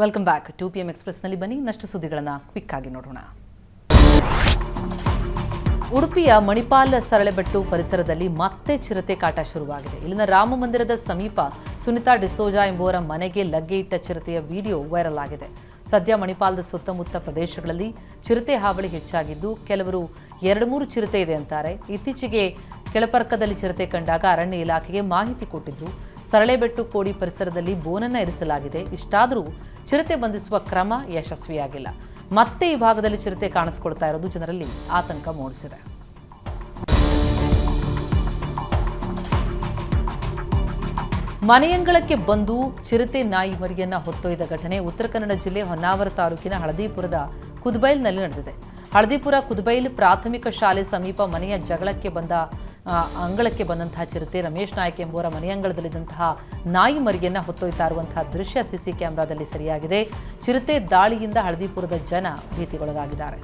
Welcome back to P M ಎಕ್ಸ್ಪ್ರೆಸ್ನಲ್ಲಿ ಬನ್ನಿ. ಇನ್ನಷ್ಟು ಸುದ್ದಿಗಳನ್ನು ಕ್ವಿಕ್ ಆಗಿ ನೋಡೋಣ. ಉಡುಪಿಯ ಮಣಿಪಾಲ್ ಸರಳೆಬೆಟ್ಟು ಪರಿಸರದಲ್ಲಿ ಮತ್ತೆ ಚಿರತೆ ಕಾಟ ಶುರುವಾಗಿದೆ. ಇಲ್ಲಿನ ರಾಮ ಮಂದಿರದ ಸಮೀಪ ಸುನಿತಾ ಡಿಸೋಜಾ ಎಂಬುವರ ಮನೆಗೆ ಲಗ್ಗೆ ಇಟ್ಟ ಚಿರತೆಯ ವಿಡಿಯೋ ವೈರಲ್ ಆಗಿದೆ. ಸದ್ಯ ಮಣಿಪಾಲದ ಸುತ್ತಮುತ್ತ ಪ್ರದೇಶಗಳಲ್ಲಿ ಚಿರತೆ ಹಾವಳಿ ಹೆಚ್ಚಾಗಿದ್ದು, ಕೆಲವರು ಎರಡು ಮೂರು ಚಿರತೆ ಇದೆ ಅಂತಾರೆ. ಇತ್ತೀಚೆಗೆ ಕೆಳಪರ್ಕದಲ್ಲಿ ಚಿರತೆ ಕಂಡಾಗ ಅರಣ್ಯ ಇಲಾಖೆಗೆ ಮಾಹಿತಿ ಕೊಟ್ಟಿದ್ರು. ಸರಳೆಬೆಟ್ಟು ಕೋಡಿ ಪರಿಸರದಲ್ಲಿ ಬೋನನ್ನ ಇರಿಸಲಾಗಿದೆ. ಇಷ್ಟಾದರೂ ಚಿರತೆ ಬಂಧಿಸುವ ಕ್ರಮ ಯಶಸ್ವಿಯಾಗಿಲ್ಲ. ಮತ್ತೆ ಈ ಭಾಗದಲ್ಲಿ ಚಿರತೆ ಕಾಣಿಸ್ಕೊಳ್ತಾ ಇರೋದು ಜನರಲ್ಲಿ ಆತಂಕ ಮೂಡಿಸಿದೆ. ಮನೆಯಂಗಳಕ್ಕೆ ಬಂದು ಚಿರತೆ ನಾಯಿ ಮರಿಯನ್ನ ಹೊತ್ತೊಯ್ದ ಘಟನೆ ಉತ್ತರ ಕನ್ನಡ ಜಿಲ್ಲೆ ಹೊನ್ನಾವರ ತಾಲೂಕಿನ ಹಳದಿಪುರದ ಕುದ್ಬೈಲ್ನಲ್ಲಿ ನಡೆದಿದೆ. ಹಳದಿಪುರ ಕುದ್ಬೈಲ್ ಪ್ರಾಥಮಿಕ ಶಾಲೆ ಸಮೀಪ ಮನೆಯ ಜಗಳಕ್ಕೆ ಬಂದ ಅಂಗಳಕ್ಕೆ ಬಂದಂತಹ ಚಿರತೆ ರಮೇಶ್ ನಾಯಕ್ ಎಂಬುವರ ಮನೆಯಂಗಳದಲ್ಲಿದ್ದಂತಹ ನಾಯಿ ಮರಿಯನ್ನ ಹೊತ್ತೊಯ್ತಾ ಇರುವಂತಹ ದೃಶ್ಯ ಸಿಸಿ ಕ್ಯಾಮೆರಾದಲ್ಲಿ ಸರಿಯಾಗಿದೆ. ಚಿರತೆ ದಾಳಿಯಿಂದ ಹಳದಿಪುರದ ಜನ ಭೀತಿಗೊಳಗಾಗಿದ್ದಾರೆ.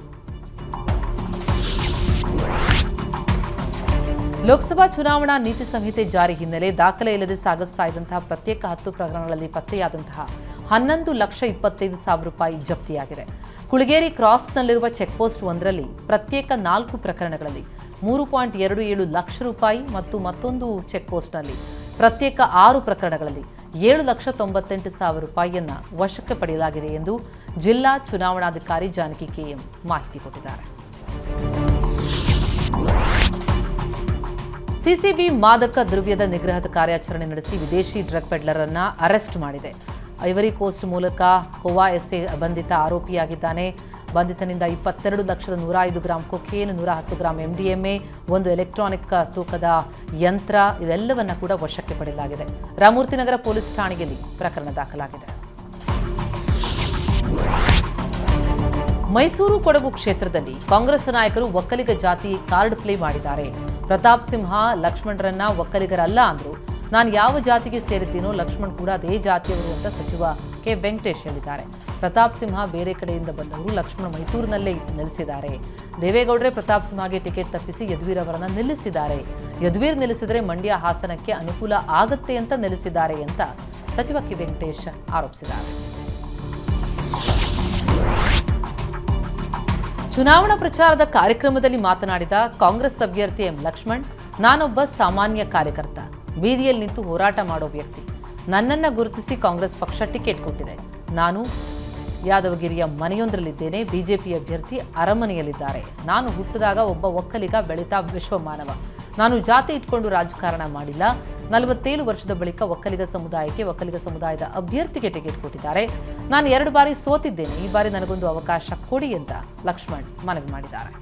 ಲೋಕಸಭಾ ಚುನಾವಣಾ ನೀತಿ ಸಂಹಿತೆ ಜಾರಿ ಹಿನ್ನೆಲೆ ದಾಖಲೆ ಇಲ್ಲದೆ ಸಾಗಿಸ್ತಾ ಇದ್ದಂತಹ ಪ್ರತ್ಯೇಕ ಹತ್ತು ಪ್ರಕರಣಗಳಲ್ಲಿ ಪತ್ತೆಯಾದಂತಹ ಹನ್ನೊಂದು ಲಕ್ಷ ಇಪ್ಪತ್ತೈದು ಸಾವಿರ ರೂಪಾಯಿ ಜಪ್ತಿಯಾಗಿದೆ. ಕುಳಗೇರಿ ಕ್ರಾಸ್ನಲ್ಲಿರುವ ಚೆಕ್ಪೋಸ್ಟ್ ಒಂದರಲ್ಲಿ ಪ್ರತ್ಯೇಕ ನಾಲ್ಕು ಪ್ರಕರಣಗಳಲ್ಲಿ ಮೂರು ಪಾಯಿಂಟ್ ಎರಡು ಏಳು ಲಕ್ಷ ರೂಪಾಯಿ ಮತ್ತು ಮತ್ತೊಂದು ಚೆಕ್ಪೋಸ್ಟ್ನಲ್ಲಿ ಪ್ರತ್ಯೇಕ ಆರು ಪ್ರಕರಣಗಳಲ್ಲಿ ಏಳು ಲಕ್ಷ ತೊಂಬತ್ತೆಂಟು ಸಾವಿರ ರೂಪಾಯಿಯನ್ನು ವಶಕ್ಕೆ ಪಡೆಯಲಾಗಿದೆ ಎಂದು ಜಿಲ್ಲಾ ಚುನಾವಣಾಧಿಕಾರಿ ಜಾನಕಿ ಕೆಎಂ ಮಾಹಿತಿ ಕೊಟ್ಟಿದ್ದಾರೆ. ಸಿಸಿಬಿ ಮಾದಕ ದ್ರವ್ಯದ ನಿಗ್ರಹದ ಕಾರ್ಯಾಚರಣೆ ನಡೆಸಿ ವಿದೇಶಿ ಡ್ರಗ್ ಪೆಡ್ಲರ್ ಅನ್ನ ಅರೆಸ್ಟ್ ಮಾಡಿದೆ. ಐವರಿ ಕೋಸ್ಟ್ ಮೂಲಕ ಕೊವಾ ಎಸ್ಎ ಬಂಧಿತ ಆರೋಪಿಯಾಗಿದ್ದಾನೆ. ಬಂಧಿತನಿಂದ ಇಪ್ಪತ್ತೆರಡು ಲಕ್ಷದ ನೂರ ಐದು ಗ್ರಾಂ ಕೊಕೇನ್, ನೂರ ಹತ್ತು ಗ್ರಾಂ ಎಂಡಿಎಂಎ ಒಂದು ಎಲೆಕ್ಟ್ರಾನಿಕ್ ತೂಕದ ಯಂತ್ರ ಇದೆಲ್ಲವನ್ನ ಕೂಡ ವಶಕ್ಕೆ ಪಡೆಯಲಾಗಿದೆ. ರಾಮೂರ್ತಿನಗರ ಪೊಲೀಸ್ ಠಾಣೆಯಲ್ಲಿ ಪ್ರಕರಣ ದಾಖಲಾಗಿದೆ. ಮೈಸೂರು ಕೊಡಗು ಕ್ಷೇತ್ರದಲ್ಲಿ ಕಾಂಗ್ರೆಸ್ ನಾಯಕರು ಒಕ್ಕಲಿಗ ಜಾತಿ ಕಾರ್ಡ್ ಪ್ಲೇ ಮಾಡಿದ್ದಾರೆ. ಪ್ರತಾಪ್ ಸಿಂಹ, ಲಕ್ಷ್ಮಣರನ್ನ ಒಕ್ಕಲಿಗರಲ್ಲ ಅಂದ್ರು, ನಾನು ಯಾವ ಜಾತಿಗೆ ಸೇರಿದ್ದೀನೋ ಲಕ್ಷ್ಮಣ್ ಕೂಡ ಅದೇ ಜಾತಿಯವರು ಅಂತ ಸಚಿವ ಕೆ ವೆಂಕಟೇಶ್ ಹೇಳಿದ್ದಾರೆ. ಪ್ರತಾಪ್ ಸಿಂಹ ಬೇರೆ ಕಡೆಯಿಂದ ಬಂದವರು ಲಕ್ಷ್ಮಣ್ ಮೈಸೂರಿನಲ್ಲೇ ನೆಲೆಸಿದ್ದಾರೆ. ದೇವೇಗೌಡರೇ ಪ್ರತಾಪ್ ಸಿಂಹಗೆ ಟಿಕೆಟ್ ತಪ್ಪಿಸಿ ಯದುವೀರ್ ಅವರನ್ನು ನಿಲ್ಲಿಸಿದ್ದಾರೆ. ಯದುವೀರ್ ನಿಲ್ಲಿಸಿದರೆ ಮಂಡ್ಯ ಹಾಸನಕ್ಕೆ ಅನುಕೂಲ ಆಗುತ್ತೆ ಅಂತ ನಿಲ್ಲಿಸಿದ್ದಾರೆ ಅಂತ ಸಚಿವ ಕೆ ವೆಂಕಟೇಶ್ ಆರೋಪಿಸಿದ್ದಾರೆ. ಚುನಾವಣಾ ಪ್ರಚಾರದ ಕಾರ್ಯಕ್ರಮದಲ್ಲಿ ಮಾತನಾಡಿದ ಕಾಂಗ್ರೆಸ್ ಅಭ್ಯರ್ಥಿ ಎಂ ಲಕ್ಷ್ಮಣ್, ನಾನೊಬ್ಬ ಸಾಮಾನ್ಯ ಕಾರ್ಯಕರ್ತ, ಬೀದಿಯಲ್ಲಿ ನಿಂತು ಹೋರಾಟ ಮಾಡೋ ವ್ಯಕ್ತಿ. ನನ್ನನ್ನು ಗುರುತಿಸಿ ಕಾಂಗ್ರೆಸ್ ಪಕ್ಷ ಟಿಕೆಟ್ ಕೊಟ್ಟಿದೆ. ನಾನು ಯಾದವಗಿರಿಯ ಮನೆಯೊಂದರಲ್ಲಿದ್ದೇನೆ. ಬಿಜೆಪಿ ಅಭ್ಯರ್ಥಿ ಅರಮನೆಯಲ್ಲಿದ್ದಾರೆ. ನಾನು ಹುಟ್ಟಿದಾಗ ಒಬ್ಬ ಒಕ್ಕಲಿಗ ಬೆಳೀತಾ ವಿಶ್ವಮಾನವ. ನಾನು ಜಾತಿ ಇಟ್ಕೊಂಡು ರಾಜಕಾರಣ ಮಾಡಿಲ್ಲ. ನಲವತ್ತೇಳು ವರ್ಷದ ಬಳಿಕ ಒಕ್ಕಲಿಗ ಸಮುದಾಯಕ್ಕೆ ಒಕ್ಕಲಿಗ ಸಮುದಾಯದ ಅಭ್ಯರ್ಥಿಗೆ ಟಿಕೆಟ್ ಕೊಟ್ಟಿದ್ದಾರೆ. ನಾನು ಎರಡು ಬಾರಿ ಸೋತಿದ್ದೇನೆ. ಈ ಬಾರಿ ನನಗೊಂದು ಅವಕಾಶ ಕೊಡಿ ಅಂತ ಲಕ್ಷ್ಮಣ್ ಮನವಿ ಮಾಡಿದ್ದಾರೆ.